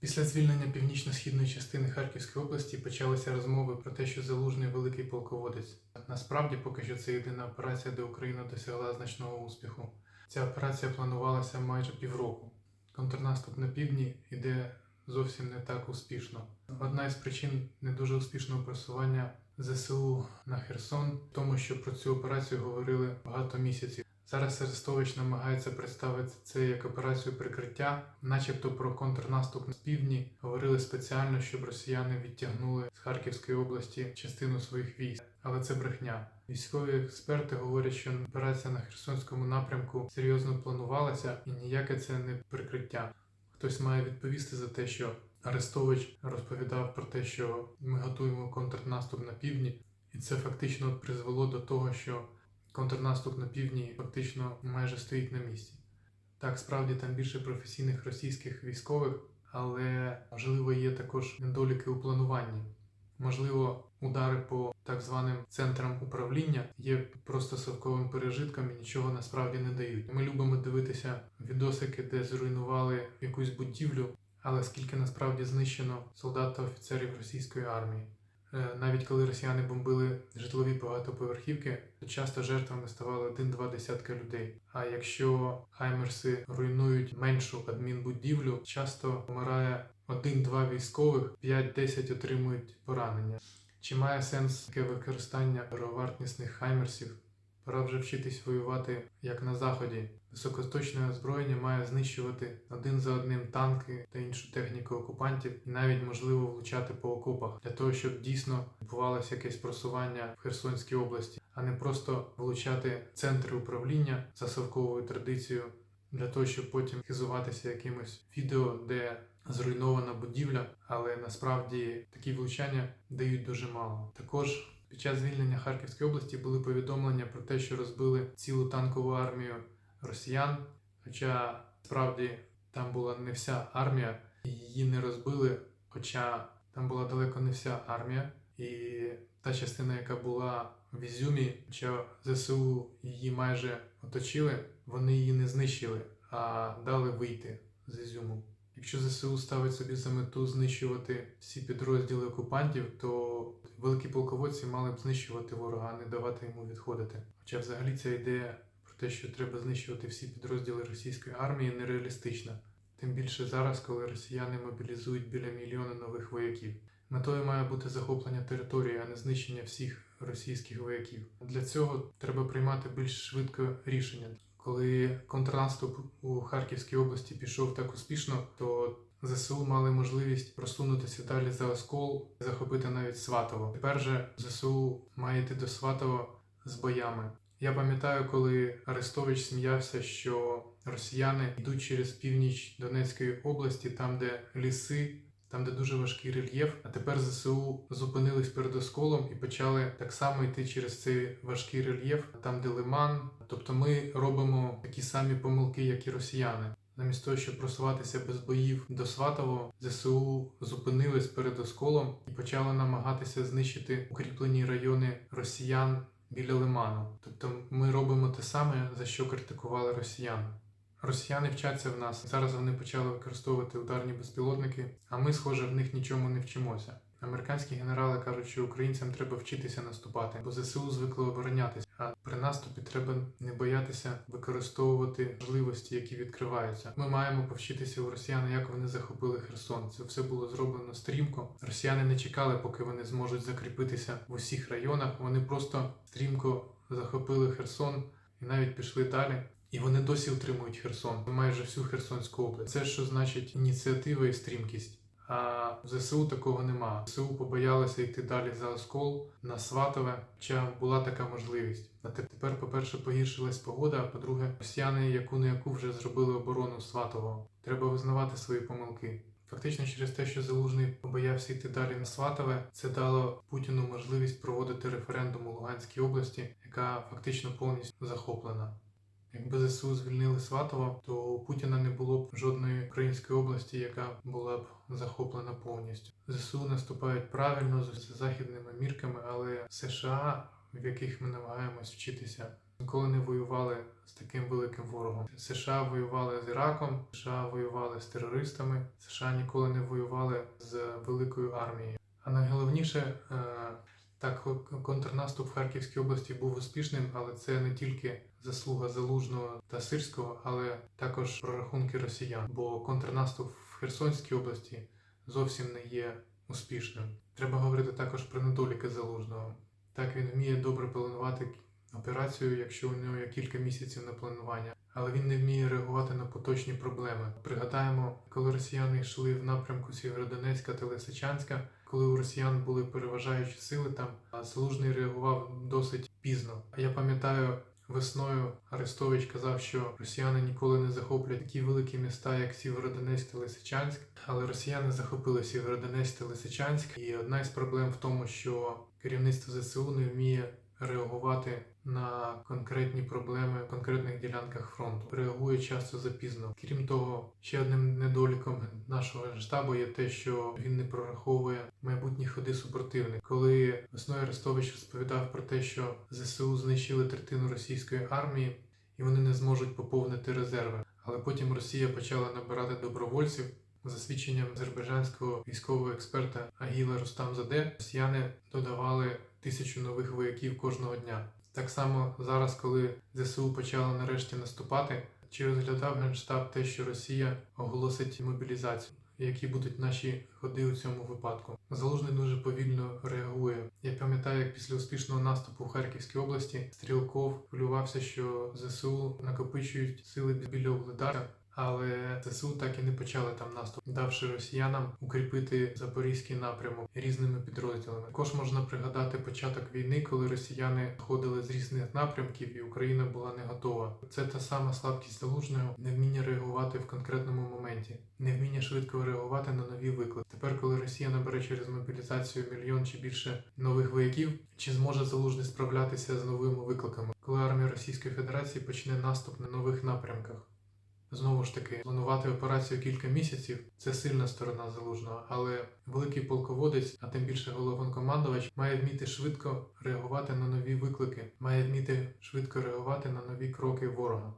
Після звільнення північно-східної частини Харківської області почалися розмови про те, що Залужний великий полководець. Насправді, поки що це єдина операція, де Україна досягла значного успіху. Ця операція планувалася майже півроку. Контрнаступ на півдні йде зовсім не так успішно. Одна із причин не дуже успішного просування ЗСУ на Херсон в тому, що про цю операцію говорили багато місяців. Зараз Арестович намагається представити це як операцію прикриття, начебто про контрнаступ з півдні говорили спеціально, щоб росіяни відтягнули з Харківської області частину своїх військ. Але це брехня. Військові експерти говорять, що операція на Херсонському напрямку серйозно планувалася і ніяке це не прикриття. Хтось має відповісти за те, що Арестович розповідав про те, що ми готуємо контрнаступ на півдні, і це фактично призвело до того, що контрнаступ на півдні фактично майже стоїть на місці. Так, справді там більше професійних російських військових, але можливо є також недоліки у плануванні. Можливо, удари по так званим центрам управління є просто совковим пережитком і нічого насправді не дають. Ми любимо дивитися відосики, де зруйнували якусь будівлю, але скільки насправді знищено солдат та офіцерів російської армії. Е, Навіть коли росіяни бомбили житлові багатоповерхівки, то часто жертвами ставали один-два десятка людей. А якщо хаймерси руйнують меншу адмінбудівлю, часто помирає один-два військових, 5-10 отримують поранення. Чи має сенс таке використання дороговартісних хаймерсів? Пора вже вчитись воювати як на заході. Високоточне озброєння має знищувати один за одним танки та іншу техніку окупантів, і навіть можливо влучати по окопах для того, щоб дійсно відбувалося якесь просування в Херсонській області, а не просто влучати центри управління за совковою традицією для того, щоб потім хизуватися якимось відео, де зруйнована будівля, але насправді такі влучання дають дуже мало. Також під час звільнення Харківської області були повідомлення про те, що розбили цілу танкову армію росіян. Хоча справді там була не вся армія, і її не розбили. Хоча там була далеко не вся армія, і та частина, яка була в Ізюмі, хоча ЗСУ її майже оточили, вони її не знищили, а дали вийти з Ізюму. Якщо ЗСУ ставить собі за мету знищувати всі підрозділи окупантів, то великі полководці мали б знищувати ворога, а не давати йому відходити. Хоча взагалі ця ідея про те, що треба знищувати всі підрозділи російської армії, нереалістична. Тим більше зараз, коли росіяни мобілізують біля мільйона нових вояків. Метою має бути захоплення території, а не знищення всіх російських вояків. Для цього треба приймати більш швидко рішення. Коли контрнаступ у Харківській області пішов так успішно, то ЗСУ мали можливість просунутися далі за Оскол, захопити навіть Сватово. Тепер же ЗСУ має йти до Сватова з боями. Я пам'ятаю, коли Арестович сміявся, що росіяни йдуть через північ Донецької області, там, де ліси, там, де дуже важкий рельєф. А тепер ЗСУ зупинились перед осколом і почали так само йти через цей важкий рельєф, там, де лиман. Тобто ми робимо такі самі помилки, як і росіяни. Замість того, щоб просуватися без боїв до Сватово, ЗСУ зупинились перед осколом і почали намагатися знищити укріплені райони росіян біля лиману. Тобто ми робимо те саме, за що критикували росіян. Росіяни вчаться в нас. Зараз вони почали використовувати ударні безпілотники, а ми, схоже, в них нічому не вчимося. Американські генерали кажуть, що українцям треба вчитися наступати, бо ЗСУ звикли оборонятися. А при наступі треба не боятися використовувати можливості, які відкриваються. Ми маємо повчитися у росіян, як вони захопили Херсон. Це все було зроблено стрімко. Росіяни не чекали, поки вони зможуть закріпитися в усіх районах. Вони просто стрімко захопили Херсон і навіть пішли далі. І вони досі утримують Херсон, майже всю Херсонську область. Це що значить ініціатива і стрімкість. А в ЗСУ такого нема. ЗСУ побоялися йти далі за оскол на Сватове, хоча була така можливість. А тепер, по-перше, погіршилась погода, а по-друге, росіяни яку не яку вже зробили оборону Сватового. Треба визнавати свої помилки. Фактично, через те, що Залужний побоявся йти далі на Сватове, це дало Путіну можливість проводити референдум у Луганській області, яка фактично повністю захоплена. Якби ЗСУ звільнили Сватово, то у Путіна не було б жодної української області, яка була б захоплена повністю. ЗСУ наступають правильно з західними мірками, але США, в яких ми намагаємось вчитися, ніколи не воювали з таким великим ворогом. США воювали з Іраком, США воювали з терористами, США ніколи не воювали з великою армією. А найголовніше, е, так, контрнаступ в Харківській області був успішним, але це не тільки заслуга Залужного та Сирського, але також прорахунки росіян. Бо контрнаступ в Херсонській області зовсім не є успішним. Треба говорити також про недоліки Залужного. Так він вміє добре планувати операцію, якщо у нього є кілька місяців на планування, але він не вміє реагувати на поточні проблеми. Пригадаємо, коли росіяни йшли в напрямку Сєвєродонецька та Лисичанська, коли у росіян були переважаючі сили там, Служний реагував досить пізно. А я пам'ятаю. Весною Арестович казав, що росіяни ніколи не захоплять такі великі міста, як Сєвєродонецьк та Лисичанськ, але росіяни захопили Сєвєродонецьк та Лисичанськ. І одна із проблем в тому, що керівництво ЗСУ не вміє реагувати на конкретні проблеми в конкретних ділянках фронту. Реагує часто запізно. Крім того, ще одним недоліком нашого штабу є те, що він не прораховує майбутні ходи супротивника. Коли весною Арестович розповідав про те, що ЗСУ знищили третину російської армії і вони не зможуть поповнити резерви. Але потім Росія почала набирати добровольців. За свідченням азербайджанського військового експерта Агіла Рустамзаде, росіяни додавали тисячу нових вояків кожного дня. Так само зараз, коли ЗСУ почали нарешті наступати, чи розглядав Генштаб те, що Росія оголосить мобілізацію? Які будуть наші ходи у цьому випадку? Залужний дуже повільно реагує. Я пам'ятаю, як після успішного наступу в Харківській області Стрілков хвилювався, що ЗСУ накопичують сили біля Угледара, але ЗСУ так і не почали там наступ, давши росіянам укріпити запорізький напрямок різними підрозділами. Також можна пригадати початок війни, коли росіяни ходили з різних напрямків, і Україна була не готова. Це та сама слабкість залужного, невміння реагувати в конкретному моменті, невміння швидко реагувати на нові виклики. Тепер, коли Росія набере через мобілізацію мільйон чи більше нових вояків, чи зможе залужний справлятися з новими викликами, коли армія Російської Федерації почне наступ на нових напрямках? Знову ж таки, планувати операцію кілька місяців це сильна сторона залужного, але великий полководець, а тим більше головнокомандувач, має вміти швидко реагувати на нові виклики, має вміти швидко реагувати на нові кроки ворога.